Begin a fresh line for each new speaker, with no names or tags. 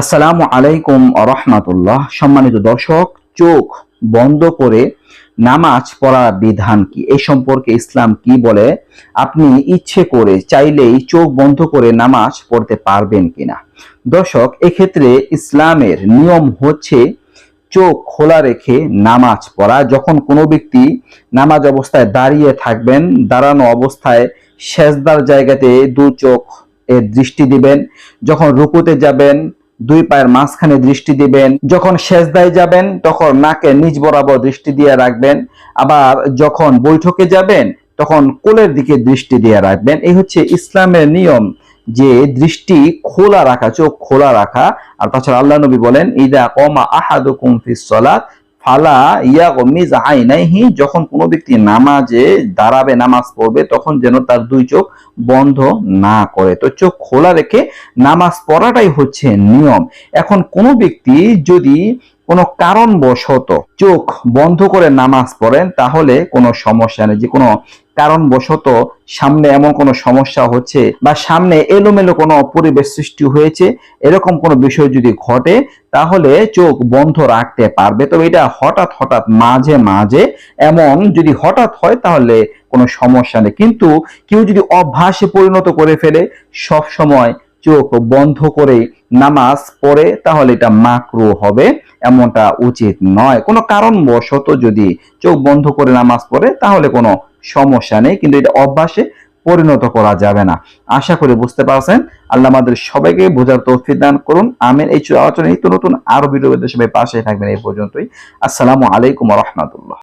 আসসালামু আলাইকুম রহমাতুল্লাহ। সম্মানিত দর্শক, চোখ বন্ধ করে নামাজ পড়া বিধান কি? এই সম্পর্কে ইসলাম কি বলে? আপনি ইচ্ছে করে চাইলেই চোখ বন্ধ করে নামাজ পড়তে পারবেন কিনা? দর্শক, এক্ষেত্রে ইসলামের নিয়ম হচ্ছে চোখ খোলা রেখে নামাজ পড়া। যখন কোনো ব্যক্তি নামাজ অবস্থায় দাঁড়িয়ে থাকবেন, দাঁড়ানো অবস্থায় সেজদার জায়গাতে দু চোখ এর দৃষ্টি দিবেন। যখন রুকুতে যাবেন দুই পায়ের মাঝখানে দৃষ্টি দিবেন। যখন সেজদায় যাবেন, তখন নাকে নিচ বরাবর দৃষ্টি দিয়ে রাখবেন। আবার যখন বৈঠকে যাবেন, তখন কোলের দিকে দৃষ্টি দিয়ে রাখবেন। এই হচ্ছে ইসলামের নিয়ম যে দৃষ্টি খোলা রাখা, চোখ খোলা রাখা। আর তাছাড়া আল্লাহ নবী বলেন, ইদা কমা আহাদুকুম ফিস সালাত ফালা ইয়া গমিজ আইনাইহি, যখন কোনো ব্যক্তি নামাজে দাঁড়াবে, নামাজ পড়বে, তখন যেন তার দুই চোখ বন্ধ না করে। তো চোখ খোলা রেখে নামাজ পড়াটাই হচ্ছে নিয়ম। এখন কোনো ব্যক্তি যদি কোনো কারণবশত চোখ বন্ধ করে নামাজ পড়েন, তাহলে কোনো সমস্যা নেই। যে কোনো কারণবশত সামনে এমন কোনো সমস্যা হচ্ছে বা সামনে এলোমেলো কোনো পরিবেশ সৃষ্টি হয়েছে, এরকম কোনো বিষয় যদি ঘটে, তাহলে চোখ বন্ধ রাখতে পারবে। তবে এটা হঠাৎ হঠাৎ মাঝে মাঝে এমন যদি হঠাৎ হয়, তাহলে কোনো সমস্যা নেই। কিন্তু কেউ যদি অভ্যাসে পরিণত করে ফেলে সব সময় চোখ বন্ধ করে নামাজ পড়ে, তাহলে এটা মাকরু হবে। এমনটা উচিত নয়। কোনো কারণবশত যদি চোখ বন্ধ করে নামাজ পড়ে, তাহলে কোনো সমস্যা নেই। কিন্তু এটা অভ্যাসে পরিণত করা যাবে না। আশা করি বুঝতে পারছেন। আল্লাহ আমাদের সবাইকে বোঝার তৌফিক দান করুন। আমিন। এই আলোচনা। নিত্য নতুন আরও ভিডিও সবাই পাশে থাকবেন। এই পর্যন্তই। আসসালামু আলাইকুম রহমতুল্লাহ।